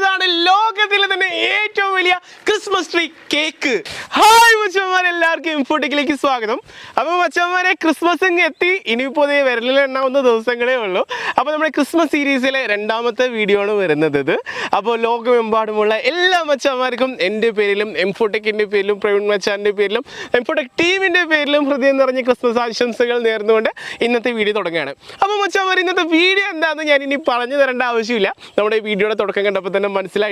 വന്നതാണ് ലോകത്തിലെ തന്നെ ഏറ്റവും വലിയ ക്രിസ്മസ് ട്രീ കേക്ക് ഹായ് മച്ചന്മാരെ എല്ലാവർക്കും ഇൻഫോട്ടിക്കിലേക്ക് സ്വാഗതം. അപ്പോൾ മച്ചന്മാരെ ക്രിസ്മസ് എത്തി. ഇനിയിപ്പോൾ ഇതേ വിരലിൽ എണ്ണാവുന്ന ദിവസങ്ങളേ ഉള്ളൂ. അപ്പോൾ നമ്മുടെ ക്രിസ്മസ് സീരീസിലെ രണ്ടാമത്തെ വീഡിയോ ആണ് വരുന്നത് ഇത്. അപ്പോൾ ലോകമെമ്പാടുമുള്ള എല്ലാ മച്ചന്മാർക്കും എന്റെ പേരിലും എംഫോടെക്കിന്റെ പേരിലും പ്രവീൺ മച്ചാന്റെ പേരിലും എംഫോടെക് ടീമിന്റെ പേരിലും ഹൃദയം നിറഞ്ഞ ക്രിസ്മസ് ആശംസകൾ നേർന്നുകൊണ്ട് ഇന്നത്തെ വീഡിയോ തുടങ്ങുകയാണ്. അപ്പോൾ മച്ചന്മാർ ഇന്നത്തെ വീഡിയോ എന്താണെന്ന് ഞാൻ ഇനി പറഞ്ഞു തരേണ്ട ആവശ്യമില്ല. നമ്മുടെ വീഡിയോയുടെ തുടക്കം കണ്ടപ്പോൾ തന്നെ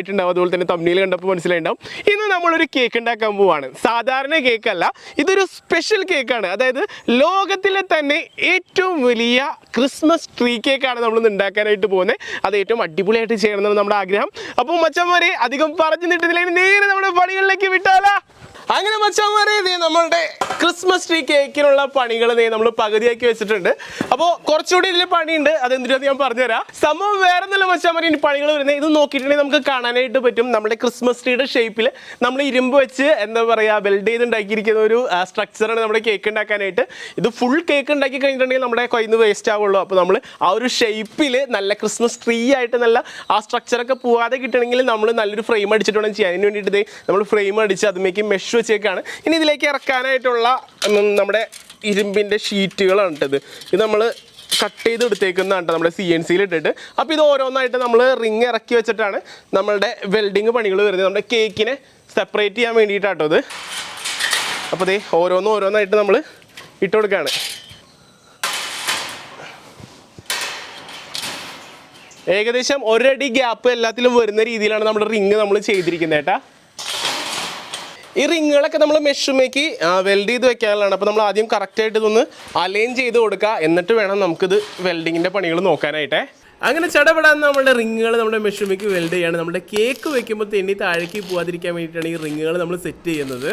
മനസ്സിലായിട്ടുണ്ടാവും അതുപോലെ തന്നെ തമ്മിൽ കണ്ടപ്പോൾ മനസ്സിലായിട്ടുണ്ടാവും ഇന്ന് നമ്മളൊരു കേക്ക് ഉണ്ടാക്കാൻ പോവാണ്. സാധാരണ കേക്ക് അല്ല ഇതൊരു സ്പെഷ്യൽ കേക്കാണ് അതായത് ലോകത്തിലെ തന്നെ ഏറ്റവും വലിയ ക്രിസ്മസ് ട്രീ കേക്കാണ് നമ്മൾ ഉണ്ടാക്കാനായിട്ട് പോകുന്നത് അത് ഏറ്റവും അടിപൊളിയായിട്ട് ചെയ്യണമെന്നാണ് നമ്മുടെ ആഗ്രഹം. അപ്പോൾ മച്ചന്മാരെ അധികം പറഞ്ഞു നിട്ടില്ലെങ്കിൽ നേരെ നമ്മുടെ പണികളിലേക്ക് വിട്ടാലാ. അങ്ങനെ മച്ചാമാരെ ഇതേ നമ്മളുടെ ക്രിസ്മസ് ട്രീ കേക്കിനുള്ള പണികൾ നമ്മൾ പകുതിയാക്കി വെച്ചിട്ടുണ്ട്. അപ്പോൾ കുറച്ചുകൂടി ഇതിൽ പണിയുണ്ട്. അത് എന്തിനാന്ന് ഞാൻ പറഞ്ഞുതരാം. സംഭവം വേറെ നല്ല മച്ചാമാരെ ഇനി പണികൾ വരുന്നത് ഇത് നോക്കിയിട്ടുണ്ടെങ്കിൽ നമുക്ക് കാണാനായിട്ട് പറ്റും. നമ്മുടെ ക്രിസ്മസ് ട്രീയുടെ ഷേപ്പിൽ നമ്മൾ ഇരുമ്പ് വെച്ച് എന്താ പറയുക വെൽഡ് ചെയ്ത് ഉണ്ടാക്കിയിരിക്കുന്ന ഒരു സ്ട്രക്ചറാണ് നമ്മുടെ കേക്ക് ഉണ്ടാക്കാനായിട്ട്. ഇത് ഫുൾ കേക്ക് ഉണ്ടാക്കി കഴിഞ്ഞിട്ടുണ്ടെങ്കിൽ നമ്മുടെ കയ്യിൽ വേസ്റ്റ് ആവുള്ളൂ. അപ്പോൾ നമ്മൾ ആ ഒരു ഷേപ്പിൽ നല്ല ക്രിസ്മസ് ട്രീ ആയിട്ട് നല്ല ആ സ്ട്രക്ചറൊക്കെ പോവാതെ കിട്ടണമെങ്കിൽ നമ്മൾ നല്ലൊരു ഫ്രെയിം അടിച്ചിട്ട് വേണം ചെയ്യാൻ. അതിന് വേണ്ടിയിട്ട് നമ്മൾ ഫ്രെയിം അടിച്ച് അതുമേക്ക് മെഷ് വെച്ചേക്കാണ്. ഇനി ഇതിലേക്ക് ഇറക്കാനായിട്ടുള്ള നമ്മുടെ ഇരുമ്പിന്റെ ഷീറ്റുകളാണ് ഇത് നമ്മൾ കട്ട് ചെയ്ത് എടുത്തേക്കുന്നതാണ് നമ്മുടെ സി എൻ സിയിൽ ഇട്ടിട്ട് അപ്പോൾ ഇത് ഓരോന്നായിട്ട് നമ്മൾ റിങ് ഇറക്കി വെച്ചിട്ടാണ് നമ്മളുടെ വെൽഡിങ് പണികൾ വരുന്നത്. നമ്മുടെ കേക്കിനെ സെപ്പറേറ്റ് ചെയ്യാൻ വേണ്ടിയിട്ടാട്ടോ ഇത്. അപ്പോൾ ഇതേ ഓരോന്നും ഓരോന്നായിട്ട് നമ്മൾ ഇട്ട് കൊടുക്കുകയാണ് ഏകദേശം ഒരടി ഗ്യാപ്പ് എല്ലാത്തിലും വരുന്ന രീതിയിലാണ് നമ്മുടെ റിങ് നമ്മൾ ചെയ്തിരിക്കുന്നത് ഏട്ടാ ഈ റിങ്ങുകളൊക്കെ നമ്മൾ മെഷുമേക്ക് വെൽഡ് ചെയ്ത് വെക്കാനുള്ളതാണ്. അപ്പോൾ നമ്മൾ ആദ്യം കറക്റ്റായിട്ട് ഇതൊന്ന് അലൈൻ ചെയ്ത് കൊടുക്കുക. എന്നിട്ട് വേണം നമുക്കിത് വെൽഡിങ്ങിന്റെ പണികൾ നോക്കാനായിട്ടേ. അങ്ങനെ ചടപടാൻ നമ്മുടെ റിങ്ങുകൾ നമ്മുടെ മെഷുമേക്ക് വെൽഡ് ചെയ്യാണ്. നമ്മുടെ കേക്ക് വെക്കുമ്പോൾ തെന്നി താഴേക്ക് പോകാതിരിക്കാൻ വേണ്ടിയിട്ടാണ് ഈ റിങ്ങുകൾ നമ്മൾ സെറ്റ് ചെയ്യുന്നത്.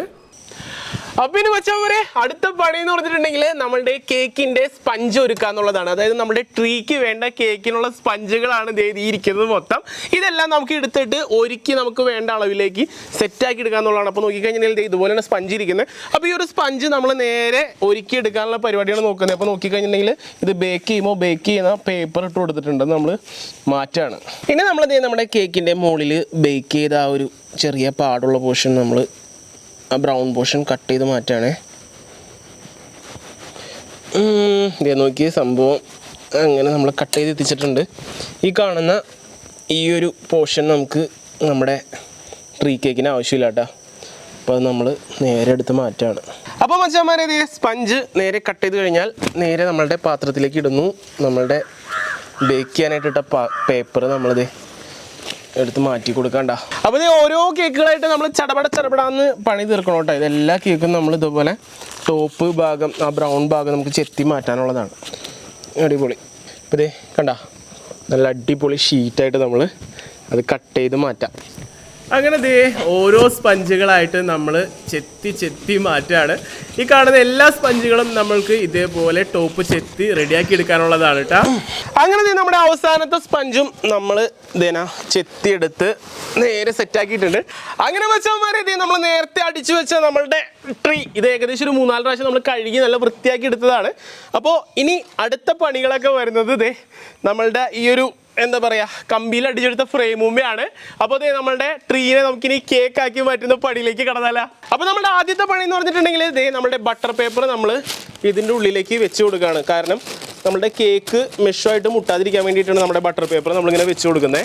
അപ്പൊ ഇനി വെച്ചവരെ അടുത്ത പണി എന്ന് പറഞ്ഞിട്ടുണ്ടെങ്കിൽ നമ്മളുടെ കേക്കിന്റെ സ്പഞ്ച് ഒരുക്കുക എന്നുള്ളതാണ്. അതായത് നമ്മുടെ ട്രീക്ക് വേണ്ട കേക്കിനുള്ള സ്പഞ്ചുകളാണ് ഇരിക്കുന്നത് മൊത്തം. ഇതെല്ലാം നമുക്ക് എടുത്തിട്ട് ഒരുക്കി നമുക്ക് വേണ്ട അളവിലേക്ക് സെറ്റാക്കി എടുക്കുക എന്നുള്ളതാണ്. അപ്പോൾ നോക്കിക്കഴിഞ്ഞാൽ ഇതുപോലെയാണ് സ്പഞ്ച് ഇരിക്കുന്നത്. അപ്പോൾ ഈ ഒരു സ്പഞ്ച് നമ്മൾ നേരെ ഒരുക്കി എടുക്കാനുള്ള പരിപാടിയാണ് നോക്കുന്നത്. അപ്പോൾ നോക്കിക്കഴിഞ്ഞിട്ടുണ്ടെങ്കിൽ ഇത് ബേക്ക് ചെയ്യുമ്പോൾ ബേക്ക് ചെയ്യുന്ന പേപ്പർ ഇട്ട് കൊടുത്തിട്ടുണ്ട് നമ്മൾ മാറ്റാണ്. ഇനി നമ്മൾ ദേ നമ്മുടെ കേക്കിന്റെ മുകളിൽ ബേക്ക് ചെയ്ത ആ ഒരു ചെറിയ പാടുള്ള പോർഷൻ നമ്മൾ ആ ബ്രൗൺ പോർഷൻ കട്ട് ചെയ്ത് മാറ്റുകയാണേ ഇതേ നോക്കിയ സംഭവം. അങ്ങനെ നമ്മൾ കട്ട് ചെയ്ത് എത്തിച്ചിട്ടുണ്ട്. ഈ കാണുന്ന ഈ ഒരു പോർഷൻ നമുക്ക് നമ്മുടെ ട്രീ കേക്കിന് ആവശ്യമില്ല കേട്ടോ അപ്പോൾ നമ്മൾ നേരെ എടുത്ത് മാറ്റാണ്. അപ്പോൾ മച്ചാമാരെ ഇത് സ്പഞ്ച് നേരെ കട്ട് ചെയ്ത് കഴിഞ്ഞാൽ നേരെ നമ്മളുടെ പാത്രത്തിലേക്ക് ഇടുന്നു. നമ്മളുടെ ബേക്ക് ചെയ്യാനായിട്ടിട്ട പേപ്പർ നമ്മളിത് എടുത്ത് മാറ്റി കൊടുക്കണ്ട. അപ്പോൾ ഇത് ഓരോ കേക്കുകളായിട്ട് നമ്മൾ ചടപട ചടപടാന്ന് പണി തീർക്കണം കേട്ടോ. ഇതെല്ലാ കേക്കും നമ്മൾ ഇതുപോലെ ടോപ്പ് ഭാഗം ആ ബ്രൗൺ ഭാഗം നമുക്ക് ചെത്തി മാറ്റാനുള്ളതാണ്. അടിപൊളി. ഇപ്പൊ ഇതേ കണ്ട? നല്ല അടിപൊളി ഷീറ്റായിട്ട് നമ്മൾ അത് കട്ട് ചെയ്ത് മാറ്റാം. അങ്ങനെ ദേ ഓരോ സ്പഞ്ചുകളായിട്ട് നമ്മൾ ചെത്തി ചെത്തി മാറ്റാണ്. ഈ കാണുന്ന എല്ലാ സ്പഞ്ചുകളും നമ്മൾക്ക് ഇതേപോലെ ടോപ്പ് ചെത്തി റെഡിയാക്കി എടുക്കാനുള്ളതാണ് കേട്ടോ അങ്ങനെ നമ്മുടെ അവസാനത്തെ സ്പഞ്ചും നമ്മൾ ഇതേന ചെത്തിയെടുത്ത് നേരെ സെറ്റാക്കിയിട്ടുണ്ട്. അങ്ങനെ വെച്ചവന്മാരെ ഇതേ നമ്മൾ നേരത്തെ അടിച്ചു വെച്ച നമ്മളുടെ ട്രീ ഇത് ഏകദേശം ഒരു മൂന്നാൽ പ്രാവശ്യം നമ്മൾ കഴുകി നല്ല വൃത്തിയാക്കി എടുത്തതാണ്. അപ്പോൾ ഇനി അടുത്ത പണികളൊക്കെ വരുന്നത് ഇതേ നമ്മളുടെ ഈ ഒരു എന്താ പറയാ കമ്പിയിൽ അടിച്ചെടുത്ത ഫ്രെയിമുമ്മയാണ് അപ്പോൾ ദേ നമ്മുടെ ട്രീനെ നമുക്കിനി കേക്ക് ആക്കി മാറ്റുന്ന പടിയിലേക്ക് കടന്നാല. അപ്പോൾ നമ്മുടെ ആദ്യത്തെ പണി എന്ന് പറഞ്ഞിട്ടുണ്ടെങ്കിൽ ഇതേ നമ്മുടെ ബട്ടർ പേപ്പർ നമ്മൾ ഇതിന്റെ ഉള്ളിലേക്ക് വെച്ച് കൊടുക്കുകയാണ് കാരണം നമ്മുടെ കേക്ക് മെഷുമായിട്ട് മുട്ടാതിരിക്കാൻ വേണ്ടിയിട്ടാണ് നമ്മുടെ ബട്ടർ പേപ്പർ നമ്മളിങ്ങനെ വെച്ച് കൊടുക്കുന്നത്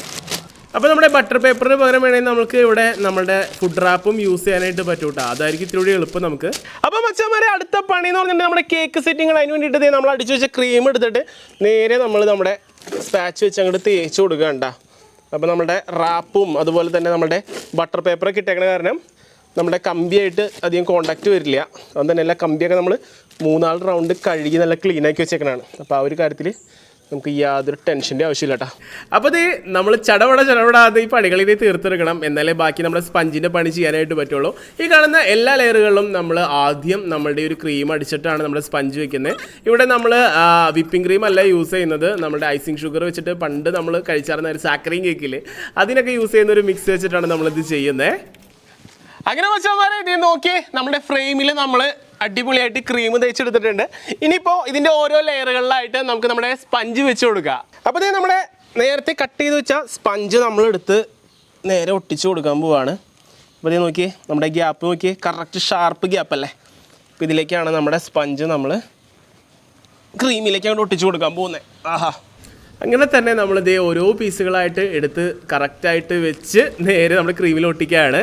അപ്പോൾ നമ്മുടെ ബട്ടർ പേപ്പറിന് പകരം വേണമെങ്കിൽ നമുക്ക് ഇവിടെ നമ്മുടെ ഫുഡ് റാപ്പും യൂസ് ചെയ്യാനായിട്ട് പറ്റും കേട്ടോ. അതായിരിക്കും ഇത്തിരി എളുപ്പം നമുക്ക്. അപ്പോൾ മച്ചന്മാരെ അടുത്ത പണി എന്ന് പറഞ്ഞിട്ടുണ്ടെങ്കിൽ നമ്മുടെ കേക്ക് സെറ്റിങ്ങൾ അതിന് വേണ്ടിയിട്ട് നമ്മൾ അടിച്ചു വെച്ച ക്രീം എടുത്തിട്ട് നേരെ നമ്മൾ നമ്മുടെ സ്പാച്ച് വെച്ച് അങ്ങോട്ട് തേച്ച് കൊടുക്കുക കണ്ട. അപ്പോൾ നമ്മുടെ റാപ്പും അതുപോലെ തന്നെ നമ്മുടെ ബട്ടർ പേപ്പറൊക്കെ ഇട്ടേക്കണ കാരണം നമ്മുടെ കമ്പിയായിട്ട് അധികം കോണ്ടാക്റ്റ് വരില്ല. അതുകൊണ്ട് തന്നെ എല്ലാ കമ്പിയൊക്കെ നമ്മൾ മൂന്നാൽ റൗണ്ട് കഴുകി നല്ല ക്ലീനാക്കി വെച്ചേക്കണാണ് അപ്പോൾ ആ ഒരു കാര്യത്തിൽ നമുക്ക് യാതൊരു ടെൻഷന്റെ ആവശ്യമില്ല കേട്ടോ അപ്പോൾ ഇത് നമ്മൾ ചടവട ചടവടാതെ ഈ പണികളിൽ തീർത്തെടുക്കണം. എന്നാലേ ബാക്കി നമ്മുടെ സ്പഞ്ചിന്റെ പണി ചെയ്യാനായിട്ട് പറ്റുള്ളൂ. ഈ കാണുന്ന എല്ലാ ലെയറുകളിലും നമ്മൾ ആദ്യം നമ്മളുടെ ഒരു ക്രീം അടിച്ചിട്ടാണ് നമ്മുടെ സ്പഞ്ച് വെക്കുന്നത് ഇവിടെ നമ്മൾ വിപ്പിംഗ് ക്രീം അല്ല യൂസ് ചെയ്യുന്നത്. നമ്മുടെ ഐസിങ് ഷുഗർ വെച്ചിട്ട് പണ്ട് നമ്മൾ കഴിച്ചാർന്ന ഒരു സാക്കറിയും കേക്കിൽ അതിനൊക്കെ യൂസ് ചെയ്യുന്ന ഒരു മിക്സ് വെച്ചിട്ടാണ് നമ്മളിത് ചെയ്യുന്നത് അങ്ങനെ വെച്ചാൽ ഇത് നോക്കിയേ നമ്മുടെ ഫ്രെയിമിൽ നമ്മൾ അടിപൊളിയായിട്ട് ക്രീം തേച്ചെടുത്തിട്ടുണ്ട്. ഇനിയിപ്പോൾ ഇതിന്റെ ഓരോ ലെയറുകളിലായിട്ട് നമുക്ക് നമ്മുടെ സ്പഞ്ച് വെച്ച് കൊടുക്കുക അപ്പോൾ ഇത് നമ്മുടെ നേരത്തെ കട്ട് ചെയ്ത് വെച്ച സ്പഞ്ച് നമ്മളെടുത്ത് നേരെ ഒട്ടിച്ച് കൊടുക്കാൻ പോവാണ്. അപ്പോൾ ഇത് നോക്കിയേ നമ്മുടെ ഗ്യാപ്പ് നോക്കിയേ കറക്റ്റ് ഷാർപ്പ് ഗ്യാപ്പ് അല്ലേ? അപ്പോൾ ഇതിലേക്കാണ് നമ്മുടെ സ്പഞ്ച് നമ്മൾ ക്രീമിലേക്ക് അങ്ങോട്ട് ഒട്ടിച്ച് കൊടുക്കാൻ പോകുന്നത് ആഹാ. അങ്ങനെ തന്നെ നമ്മളിത് ഓരോ പീസുകളായിട്ട് എടുത്ത് കറക്റ്റായിട്ട് വെച്ച് നേരെ നമ്മൾ ക്രീമിൽ ഒട്ടിക്കുകയാണ്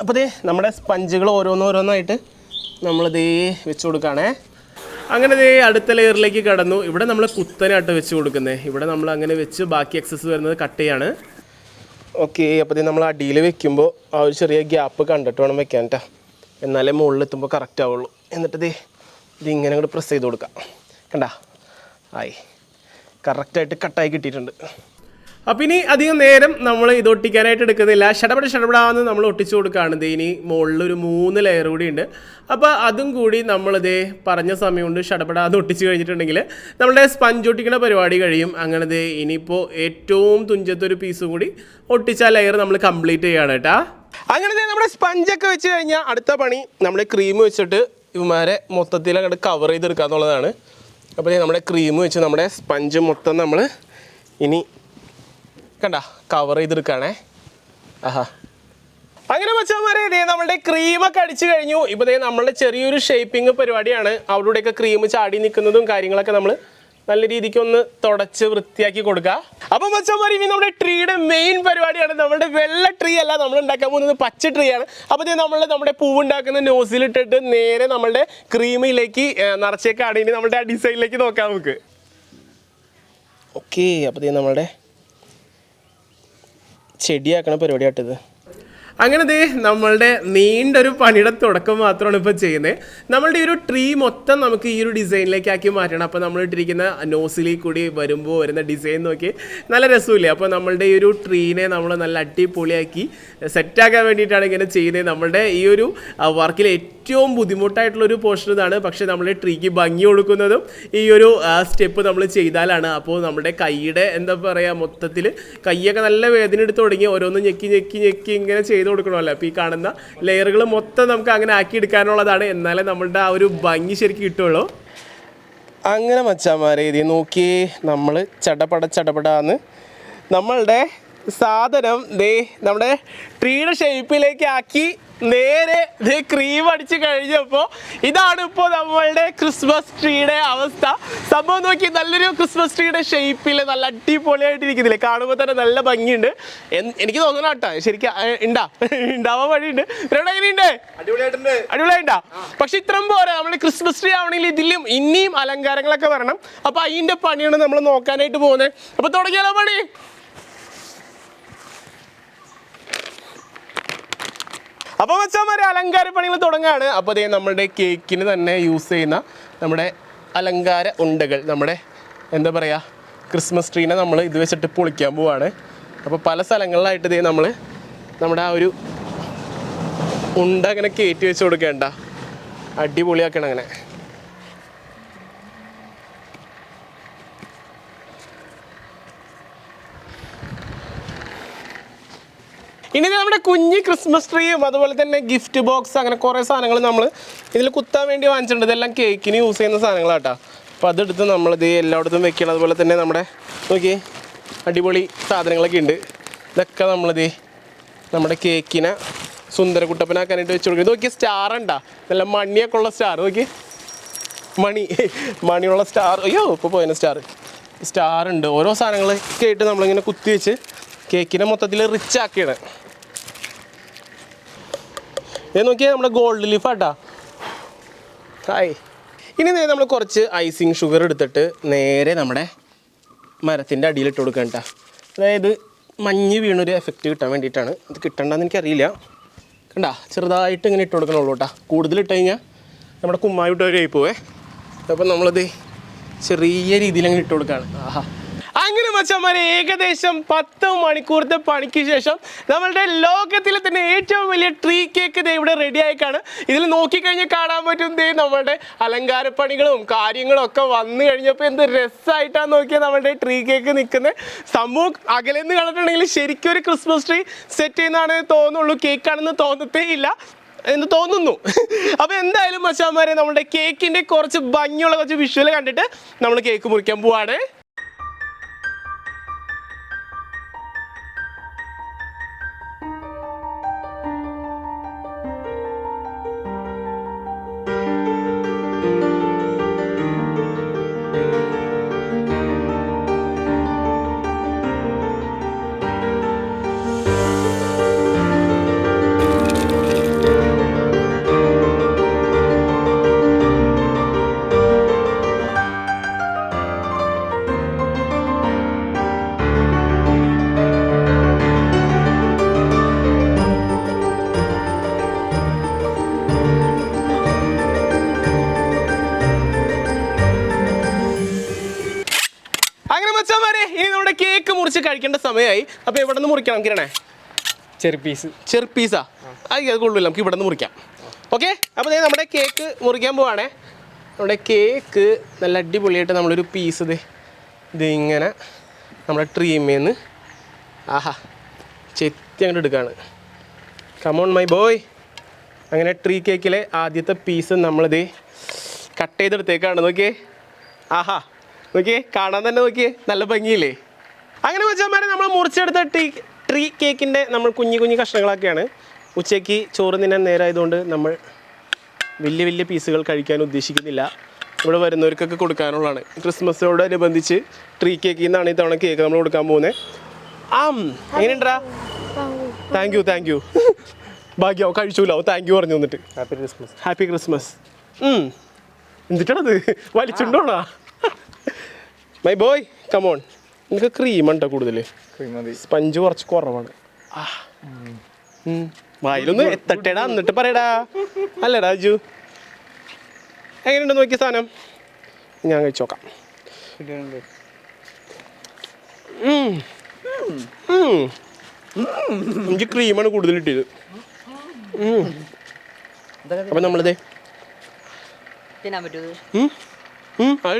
അപ്പോൾ ദേ നമ്മുടെ സ്പഞ്ചുകൾ ഓരോന്നോരോന്നായിട്ട് നമ്മളിതേ വെച്ച് കൊടുക്കുകയാണേ അങ്ങനെ ദേ അടുത്ത ലെയറിലേക്ക് കടന്നു. ഇവിടെ നമ്മൾ കുത്തനായിട്ട് വെച്ച് കൊടുക്കുന്നത് ഇവിടെ നമ്മൾ അങ്ങനെ വെച്ച് ബാക്കി എക്സസ് വരുന്നത് കട്ട് ചെയ്യാണ്. ഓക്കെ അപ്പോൾ ഇത് നമ്മൾ അടിയിൽ വെക്കുമ്പോൾ ആ ഒരു ചെറിയ ഗ്യാപ്പ് കണ്ടിട്ട് വേണം വെക്കാൻ കേട്ടോ എന്നാലേ മുകളിൽ എത്തുമ്പോൾ കറക്റ്റ് ആവുള്ളൂ. എന്നിട്ട് ഇത് ഇങ്ങനെ അങ്ങോട്ട് പ്രസ് ചെയ്ത് കൊടുക്കാം. കണ്ട? ആയി. കറക്റ്റായിട്ട് കട്ടായി കിട്ടിയിട്ടുണ്ട്. അപ്പം ഇനി അധികം നേരം നമ്മൾ ഇത് ഒട്ടിക്കാനായിട്ട് എടുക്കുന്നില്ല. ഷടപട ഷടപടാന്ന് നമ്മൾ ഒട്ടിച്ചു കൊടുക്കുകയാണ് ഇത് ഇനി മുകളിൽ ഒരു മൂന്ന് ലെയർ കൂടി ഉണ്ട്. അപ്പോൾ അതും കൂടി നമ്മളിതേ പറഞ്ഞ സമയം കൊണ്ട് ഷടപടാന്ന് ഒട്ടിച്ച് കഴിഞ്ഞിട്ടുണ്ടെങ്കിൽ നമ്മളുടെ സ്പഞ്ച് ഒട്ടിക്കുന്ന പരിപാടി കഴിയും. അങ്ങനെ ദേ ഇനിയിപ്പോൾ ഏറ്റവും തുഞ്ചത്തൊരു പീസും കൂടി ഒട്ടിച്ച ലെയർ നമ്മൾ കംപ്ലീറ്റ് ചെയ്യാണ് കേട്ടാ. അങ്ങനെ നമ്മുടെ സ്പഞ്ചൊക്കെ വെച്ച് കഴിഞ്ഞാൽ അടുത്ത പണി നമ്മൾ ക്രീം വെച്ചിട്ട് ഇവന്മാരെ മൊത്തത്തിൽ അങ്ങോട്ട് കവർ ചെയ്തെടുക്കുക എന്നുള്ളതാണ് അപ്പോൾ നമ്മുടെ ക്രീം വെച്ച് നമ്മുടെ സ്പഞ്ച് മൊത്തം നമ്മൾ ഇനി കണ്ട കവർ ചെയ്തെടുക്കുകയാണേ ആഹാ. അങ്ങനെ വെച്ചാൽ ഇതേ നമ്മളുടെ ക്രീമൊക്കെ അടിച്ചു കഴിഞ്ഞു. ഇപ്പൊ ഇതേ നമ്മളുടെ ചെറിയൊരു ഷേപ്പിംഗ് പരിപാടിയാണ്. അവരുടെയൊക്കെ ക്രീം ചാടി നിൽക്കുന്നതും കാര്യങ്ങളൊക്കെ നമ്മൾ നല്ല രീതിക്ക് ഒന്ന് തുടച്ച് വൃത്തിയാക്കി കൊടുക്കുക അപ്പൊ വെച്ചാൽ ഇനി നമ്മുടെ ട്രീയുടെ മെയിൻ പരിപാടിയാണ്. നമ്മുടെ വെള്ള ട്രീ അല്ല നമ്മൾ ഉണ്ടാക്കാൻ പോകുന്നത് പച്ച ട്രീ ആണ്. അപ്പൊ നമ്മൾ നമ്മുടെ പൂവുണ്ടാക്കുന്ന നോസിലിട്ടിട്ട് നേരെ നമ്മളുടെ ക്രീമിലേക്ക് നിറച്ചേക്കാണ്. ഇനി നമ്മുടെ ഡിസൈനിലേക്ക് നോക്കാം നമുക്ക്. ഓക്കെ അപ്പൊ നമ്മളുടെ ചെടിയാക്കണ പരിപാടിയാട്ടിത് അങ്ങനെ ദേ നമ്മളുടെ നീണ്ടൊരു പണിയുടെ തുടക്കം മാത്രമാണ് ഇപ്പോൾ ചെയ്യുന്നത് നമ്മളുടെ ഈ ഒരു ട്രീ മൊത്തം നമുക്ക് ഈ ഒരു ഡിസൈനിലേക്ക് ആക്കി മാറ്റണം. അപ്പോൾ നമ്മൾ ഇട്ടിരിക്കുന്ന നോസിലി കൂടി വരുമ്പോൾ വരുന്ന ഡിസൈൻ നോക്കി നല്ല രസമില്ലേ? അപ്പോൾ നമ്മളുടെ ഈ ഒരു ട്രീനെ നമ്മൾ നല്ല അടിപൊളിയാക്കി സെറ്റാക്കാൻ വേണ്ടിയിട്ടാണ് ഇങ്ങനെ ചെയ്യുന്നത് നമ്മളുടെ ഈ ഒരു വർക്കിൽ ഏറ്റവും ബുദ്ധിമുട്ടായിട്ടുള്ള ഒരു പോർഷൻ ഇതാണ്. പക്ഷേ നമ്മുടെ ട്രീക്ക് ഭംഗി കൊടുക്കുന്നതും ഈ ഒരു സ്റ്റെപ്പ് നമ്മൾ ചെയ്താലാണ്. അപ്പോൾ നമ്മുടെ കൈയുടെ എന്താ പറയുക മൊത്തത്തിൽ കൈയൊക്കെ നല്ല വേദന എടുത്ത് തുടങ്ങി ഓരോന്ന് ഞെക്കി ഞെക്കി ഞെക്കി ഇങ്ങനെ ചെയ്ത് കൊടുക്കണമല്ലോ. അപ്പോൾ ഈ കാണുന്ന ലെയറുകൾ മൊത്തം നമുക്ക് അങ്ങനെ ആക്കി എടുക്കാനുള്ളതാണ്. എന്നാലേ നമ്മളുടെ ആ ഒരു ഭംഗി ശരിക്കും കിട്ടുള്ളൂ. അങ്ങനെ മച്ചാമാരെ ഇത് നോക്കി നമ്മൾ ചടപട ചടപടാന്ന്. നമ്മളുടെ സാധനം ദേ നമ്മുടെ ട്രീയുടെ ഷേപ്പിലേക്ക് ആക്കി നേരെ ഇത് ക്രീം അടിച്ച് കഴിഞ്ഞപ്പോൾ ഇതാണ് ഇപ്പോൾ നമ്മളുടെ ക്രിസ്മസ് ട്രീയുടെ അവസ്ഥ. സംഭവം നോക്കി നല്ലൊരു ക്രിസ്മസ് ട്രീയുടെ ഷേപ്പിൽ നല്ല അടിപൊളിയായിട്ട് ഇരിക്കുന്നില്ലേ? കാണുമ്പോൾ തന്നെ നല്ല ഭംഗിയുണ്ട്. എനിക്ക് തോന്നണം കേട്ടോ ശരിക്കും ഉണ്ടാ ഉണ്ടാവാൻ വഴിയുണ്ട്. ഇവിടെ എങ്ങനെയുണ്ട്? അടിപൊളിയായിട്ടുണ്ട്. അടിപൊളിയായിട്ടാ പക്ഷെ ഇത്രയും പോരാ നമ്മൾ ക്രിസ്മസ് ട്രീ ആവണമെങ്കിൽ ഇതിലും ഇനിയും അലങ്കാരങ്ങളൊക്കെ വരണം. അപ്പൊ അതിന്റെ പണിയാണ് നമ്മൾ നോക്കാനായിട്ട് പോകുന്നത് അപ്പൊ തുടങ്ങിയാലോ പണി? അപ്പൊ വെച്ചാൽ അലങ്കാര പണികൾ തുടങ്ങാണ്. അപ്പോൾ അതേ നമ്മുടെ കേക്കിന് തന്നെ യൂസ് ചെയ്യുന്ന നമ്മുടെ അലങ്കാര ഉണ്ടകൾ നമ്മുടെ എന്താ പറയുക ക്രിസ്മസ് ട്രീനെ നമ്മൾ ഇത് വെച്ചിട്ട് പൊളിക്കാൻ പോവാണ്. അപ്പോൾ പല സ്ഥലങ്ങളിലായിട്ട് ഇതേ നമ്മൾ നമ്മുടെ ആ ഒരു ഉണ്ട അങ്ങനെ കയറ്റി വെച്ച് കൊടുക്കേണ്ട. അടിപൊളിയാക്കണം അങ്ങനെ. ഇനി നമ്മുടെ കുഞ്ഞ് ക്രിസ്മസ് ട്രീയും അതുപോലെ തന്നെ ഗിഫ്റ്റ് ബോക്സ് അങ്ങനെ കുറേ സാധനങ്ങൾ നമ്മൾ ഇതിൽ കുത്താൻ വേണ്ടി വാങ്ങിച്ചിട്ടുണ്ട്. ഇതെല്ലാം കേക്കിന് യൂസ് ചെയ്യുന്ന സാധനങ്ങളാട്ടോ അപ്പോൾ അതെടുത്ത് നമ്മളിത് എല്ലായിടത്തും വെക്കണം. അതുപോലെ തന്നെ നമ്മുടെ നോക്കി അടിപൊളി സാധനങ്ങളൊക്കെ ഉണ്ട്. ഇതൊക്കെ നമ്മളിത് നമ്മുടെ കേക്കിനെ സുന്ദരക്കുട്ടപ്പനാക്കാനായിട്ട് വെച്ച് കൊടുക്കും. ഇത് നോക്കിയ സ്റ്റാർ ഉണ്ടാ? നല്ല മണിയൊക്കെ ഉള്ള സ്റ്റാർ നോക്കി മണി മണിയുള്ള സ്റ്റാർ അയ്യോ ഇപ്പോൾ പോയതിന് സ്റ്റാർ സ്റ്റാർ ഉണ്ട്. ഓരോ സാധനങ്ങളൊക്കെ ആയിട്ട് നമ്മളിങ്ങനെ കുത്തി വെച്ച് കേക്കിനെ മൊത്തത്തിൽ റിച്ച് ആക്കിയാണ്. ഇത് നോക്കിയാൽ നമ്മുടെ ഗോൾഡ് ലീഫ് ആട്ടാ. ഹായ് ഇനി നേരെ നമ്മൾ കുറച്ച് ഐസിങ് ഷുഗർ എടുത്തിട്ട് നേരെ നമ്മുടെ മരത്തിന്റെ അടിയിൽ ഇട്ട് കേട്ടോ അതായത് മഞ്ഞ് വീണൊരു എഫക്റ്റ് കിട്ടാൻ വേണ്ടിയിട്ടാണ്. അത് കിട്ടണ്ടെന്ന് എനിക്കറിയില്ല. കണ്ട? ചെറുതായിട്ട് ഇങ്ങനെ ഇട്ട് കൊടുക്കണുള്ളൂ കേട്ടോ കൂടുതൽ ഇട്ട് കഴിഞ്ഞാൽ നമ്മുടെ കുമ്മായി വിട്ട് വരെ പോവേ. അപ്പോൾ നമ്മളത് ചെറിയ രീതിയിൽ അങ്ങനെ ഇട്ട് കൊടുക്കുകയാണ് ആഹാ. അങ്ങനെ മച്ചന്മാരെ ഏകദേശം പത്ത് മണിക്കൂറത്തെ പണിക്ക് ശേഷം നമ്മളുടെ ലോകത്തിലെ തന്നെ ഏറ്റവും വലിയ ട്രീ കേക്ക് ദേ ഇവിടെ റെഡി ആയിക്കാണ്. ഇതിൽ നോക്കിക്കഴിഞ്ഞാൽ കാണാൻ പറ്റും ദേ നമ്മളുടെ അലങ്കാരപ്പണികളും കാര്യങ്ങളും ഒക്കെ വന്നു കഴിഞ്ഞപ്പോൾ എന്ത് രസമായിട്ടാണ് നോക്കിയാൽ നമ്മളുടെ ട്രീ കേക്ക് നിൽക്കുന്നത് സംഭവം അകലെന്ന് കണ്ടിട്ടുണ്ടെങ്കിൽ ശരിക്കും ഒരു ക്രിസ്മസ് ട്രീ സെറ്റ് ചെയ്യുന്നതാണ് തോന്നുള്ളൂ കേക്കാണെന്ന് തോന്നത്തേ ഇല്ല എന്ന് തോന്നുന്നു. അപ്പോൾ എന്തായാലും മച്ചാമാരെ നമ്മുടെ കേക്കിന്റെ കുറച്ച് ഭംഗിയുള്ള കുറച്ച് വിഷ്വൽ കണ്ടിട്ട് നമ്മൾ കേക്ക് മുറിക്കാൻ പോവാണ്. സമയമായി. അപ്പോൾ എവിടെ നിന്ന് മുറിക്കണം കിരണേ? ചെറു പീസ് ചെറു പീസാ അത് അത് കൊള്ളില്ല നമുക്ക് ഇവിടെ നിന്ന് മുറിക്കാം. ഓക്കെ? അപ്പോൾ നമ്മുടെ കേക്ക് മുറിക്കാൻ പോവാണേ. നമ്മുടെ കേക്ക് നല്ല അടിപൊളിയായിട്ട് നമ്മളൊരു പീസ് ഇത് ഇത് ഇങ്ങനെ നമ്മുടെ ട്രീമേന്ന് ആഹാ ചെത്തി അങ്ങോട്ട് എടുക്കുകയാണ് കമോൺ മൈ ബോയ് അങ്ങനെ ട്രീ കേക്കിലെ ആദ്യത്തെ പീസ് നമ്മളിത് കട്ട് ചെയ്തെടുത്തേക്കാണ്. നോക്കിയേ. ആഹാ നോക്കിയേ കാണാൻ തന്നെ നോക്കിയേ. നല്ല ഭംഗിയില്ലേ? അങ്ങനെ വെച്ചാൽ നമ്മൾ മുറിച്ചെടുത്ത ടീ ട്രീ കേക്കിന്റെ നമ്മൾ കുഞ്ഞു കുഞ്ഞു കഷ്ണങ്ങളൊക്കെയാണ്. ഉച്ചയ്ക്ക് ചോറ് തിന്നാൻ നേരമായതുകൊണ്ട് നമ്മൾ വലിയ വലിയ പീസുകൾ കഴിക്കാൻ ഉദ്ദേശിക്കുന്നില്ല. ഇവിടെ വരുന്നവർക്കൊക്കെ കൊടുക്കാനുള്ളതാണ്. ക്രിസ്മസിനോടനുബന്ധിച്ച് ട്രീ കേക്കിൽ നിന്നാണ് ഇത്തവണ കേക്ക് നമ്മൾ കൊടുക്കാൻ പോകുന്നത്. ആ എങ്ങനെയുണ്ടാ? താങ്ക് യു താങ്ക് യു ഭാഗ്യാവും കഴിച്ചൂലോ. താങ്ക് യു പറഞ്ഞു വന്നിട്ട് ഹാപ്പി ക്രിസ്മസ് ഹാപ്പി ക്രിസ്മസ് എന്തിട്ടാണത്? വലിച്ചുണ്ടോണാ മൈ ബോയ് കമോൺ നിനക്ക് ക്രീം ഉണ്ടോ കൂടുതൽ? സ്പഞ്ച് കുറച്ച് കുറവാണ്. വായിലൊന്ന് എത്തട്ടേടാ എന്നിട്ട് പറയടാ. അല്ലടാ അജു. എങ്ങനെയുണ്ട് നോക്കിയ സാധനം? ഞാൻ കഴിച്ചു നോക്കാം. എനിക്ക് ക്രീമാണ് കൂടുതൽ കിട്ടിയത്. അപ്പൊ നമ്മളിതേ. തിന്നാൻ പറ്റുമോ. അത്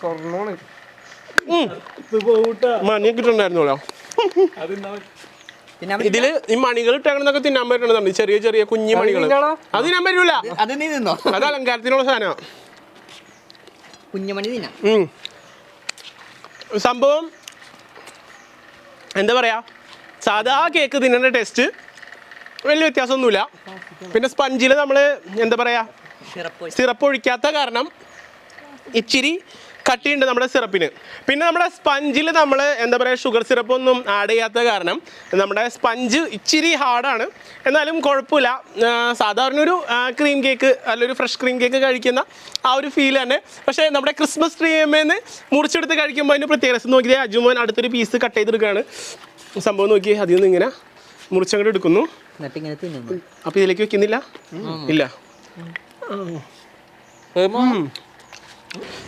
സ്വർണമാണ് മണിയൊക്കെ ഇതിൽ ഈ മണികൾ ഇട്ടേക്കണെന്നൊക്കെ തിന്നാൻ പറ്റണതാണ്. ചെറിയ ചെറിയ കുഞ്ഞു മണികൾ? അത് തിന്നാൻ പറ്റൂല. അത് നീ തിന്നോ? അത് അലങ്കാരത്തിനുള്ള സാധനമാണ് കുഞ്ഞുമണി തിന്നാം. സംഭവം എന്താ പറയാ? സാധാ കേക്ക് തിന്നേണ്ട ടേസ്റ്റ് വലിയ വ്യത്യാസമൊന്നുമില്ല. പിന്നെ സ്പഞ്ചിൽ നമ്മൾ എന്താ പറയാ? സിറപ്പ് ഒഴിക്കാത്ത കാരണം ഇച്ചിരി കട്ടിയുണ്ട് നമ്മുടെ സിറപ്പിന്. പിന്നെ നമ്മുടെ സ്പഞ്ചിൽ നമ്മൾ എന്താ പറയുക ഷുഗർ സിറപ്പൊന്നും ആഡ് ചെയ്യാത്ത കാരണം നമ്മുടെ സ്പഞ്ച് ഇച്ചിരി ഹാർഡാണ് എന്നാലും കുഴപ്പമില്ല. സാധാരണ ഒരു ക്രീം കേക്ക് അല്ലൊരു ഫ്രഷ് ക്രീം കേക്ക് കഴിക്കുന്ന ആ ഒരു ഫീൽ തന്നെ. പക്ഷേ നമ്മുടെ ക്രിസ്മസ് ട്രീമേന്ന് മുറിച്ചെടുത്ത് കഴിക്കുമ്പോൾ അതിന് പ്രത്യേക രസം. നോക്കിയേ അജുമോൻ അടുത്തൊരു പീസ് കട്ട് ചെയ്തെടുക്കുകയാണ് സംഭവം നോക്കി അതിൽ നിന്ന് ഇങ്ങനെ മുറിച്ചങ്ങോട്ട് എടുക്കുന്നു. അപ്പോൾ ഇതിലേക്ക് വെക്കുന്നില്ല? ഇല്ല.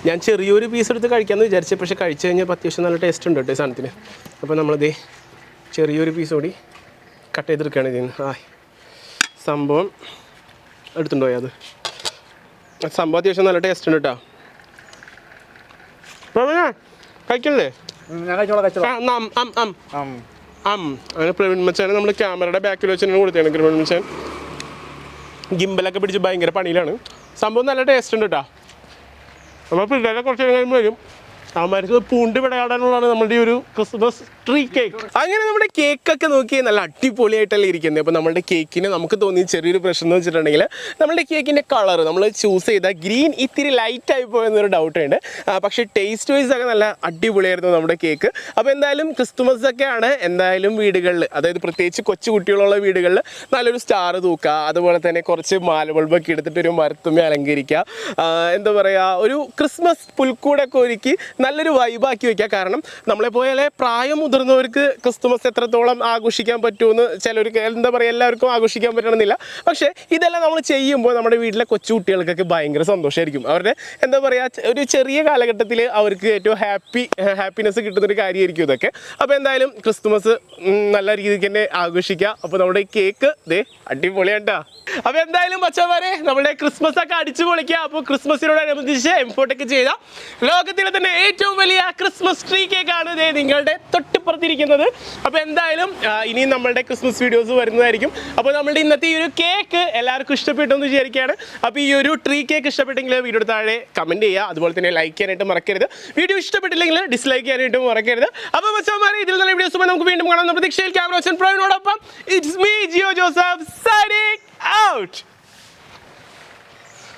ഞാൻ ചെറിയൊരു പീസ് എടുത്ത് കഴിക്കാമെന്ന് വിചാരിച്ചു പക്ഷേ കഴിച്ചു കഴിഞ്ഞപ്പോൾ അത്യാവശ്യം നല്ല ടേസ്റ്റ് ഉണ്ട് കേട്ടോ ഈ സാധനത്തിന്. അപ്പോൾ നമ്മളത് ചെറിയൊരു പീസ് കൂടി കട്ട് ചെയ്തെടുക്കുകയാണ് ഇതിന്. ആ സംഭവം എടുത്തുണ്ടോ അത്? സംഭവം അത്യാവശ്യം നല്ല ടേസ്റ്റ് ഉണ്ട് കേട്ടോ. കഴിക്കണല്ലേ? അങ്ങനെ പ്രവീൺ മച്ചാനെ നമ്മൾ ക്യാമറയുടെ ബാക്കിൽ വെച്ചാണ് കൊടുത്തതാണ് പ്രവീൺ മച്ചാൻ. ഗിംബലൊക്കെ പിടിച്ച് ഭയങ്കര പണിയിലാണ്. സംഭവം നല്ല ടേസ്റ്റ് ഉണ്ട് കേട്ടോ. നമ്മൾ വില കുറച്ച് നേരം വരും പൂണ്ട് വിടയാടാനുള്ളതാണ് നമ്മുടെ ഈ ഒരു ക്രിസ്മസ് ട്രീ കേക്ക് അങ്ങനെ നമ്മുടെ കേക്കൊക്കെ നോക്കി നല്ല അടിപൊളിയായിട്ടല്ലേ ഇരിക്കുന്നത് അപ്പോൾ നമ്മുടെ കേക്കിന് നമുക്ക് തോന്നി ചെറിയൊരു പ്രശ്നം എന്ന് വെച്ചിട്ടുണ്ടെങ്കിൽ നമ്മുടെ കേക്കിന്റെ കളർ നമ്മൾ ചൂസ് ചെയ്ത ഗ്രീൻ ഇത്തിരി ലൈറ്റ് ആയി പോയെന്നൊരു ഡൗട്ട് ഉണ്ട്. പക്ഷെ ടേസ്റ്റ് വൈസ് ഒക്കെ നല്ല അടിപൊളിയായിരുന്നു നമ്മുടെ കേക്ക് അപ്പോൾ എന്തായാലും ക്രിസ്തുമസ് ഒക്കെയാണ് എന്തായാലും വീടുകളിൽ അതായത് പ്രത്യേകിച്ച് കൊച്ചു കുട്ടികളുള്ള വീടുകളിൽ നല്ലൊരു സ്റ്റാർ തൂക്കുക. അതുപോലെ തന്നെ കുറച്ച് മാലബൾബൊക്കെ എടുത്തിട്ട് ഒരു മരത്തുമ്മ അലങ്കരിക്കുക. എന്താ പറയുക ഒരു ക്രിസ്മസ് പുൽക്കൂടൊക്കെ ഒരുക്കി നല്ലൊരു വൈബാക്കി വെക്കുക. കാരണം നമ്മളെ പോലെ പ്രായം മുതിർന്നവർക്ക് ക്രിസ്തുമസ് എത്രത്തോളം ആഘോഷിക്കാൻ പറ്റുമെന്ന് ചിലർക്ക് എന്താ പറയുക എല്ലാവർക്കും ആഘോഷിക്കാൻ പറ്റണമെന്നില്ല. പക്ഷേ ഇതെല്ലാം നമ്മൾ ചെയ്യുമ്പോൾ നമ്മുടെ വീട്ടിലെ കൊച്ചു കുട്ടികൾക്കൊക്കെ ഭയങ്കര സന്തോഷമായിരിക്കും അവരുടെ എന്താ പറയുക ഒരു ചെറിയ കാലഘട്ടത്തിൽ അവർക്ക് ഏറ്റവും ഹാപ്പി ഹാപ്പിനെസ് കിട്ടുന്നൊരു കാര്യമായിരിക്കും ഇതൊക്കെ. അപ്പോൾ എന്തായാലും ക്രിസ്തുമസ് നല്ല രീതിക്ക് തന്നെ ആഘോഷിക്കുക. അപ്പോൾ നമ്മുടെ കേക്ക് ദേ അടിപൊളിയാണ്ടാ അപ്പോൾ എന്തായാലും പച്ചമാരെ നമ്മുടെ ക്രിസ്മസ് ഒക്കെ അടിച്ചു പൊളിക്കുക അപ്പോൾ ക്രിസ്മസിനോടനുബന്ധിച്ച് എംഫോട്ടൊക്കെ ചെയ്ത. ലോകത്തിലെ തന്നെ ഏറ്റവും വലിയ ക്രിസ്മസ് ട്രീ കേക്കാണ് ദേ നിങ്ങളുടെ തൊട്ടിപ്പുറത്തിരിക്കുന്നത്. അപ്പോൾ എന്തായാലും ഇനിയും നമ്മളുടെ ക്രിസ്മസ് വീഡിയോസ് വരുന്നതായിരിക്കും. അപ്പോൾ നമ്മളുടെ ഇന്നത്തെ ഈ ഒരു കേക്ക് എല്ലാവർക്കും ഇഷ്ടപ്പെട്ടു എന്ന് വിചാരിക്കുകയാണ്. അപ്പോൾ ഈ ഒരു ട്രീ കേക്ക് ഇഷ്ടപ്പെട്ടെങ്കിൽ വീഡിയോ താഴെ കമന്റ് ചെയ്യുക. അതുപോലെ തന്നെ ലൈക്ക് ചെയ്യാനായിട്ട് മറക്കരുത്. വീഡിയോ ഇഷ്ടപ്പെട്ടില്ലെങ്കിൽ ഡിസ്ലൈക്ക് ചെയ്യാനായിട്ട് മറക്കരുത്. അപ്പോൾ മച്ചന്മാരെ ഇതിൽ നല്ല വീഡിയോസ് നമുക്ക് വീണ്ടും കാണാം. പ്രതീക്ഷയിൽ camera പ്രവീണോടൊപ്പം. It's me Jio Joseph signing out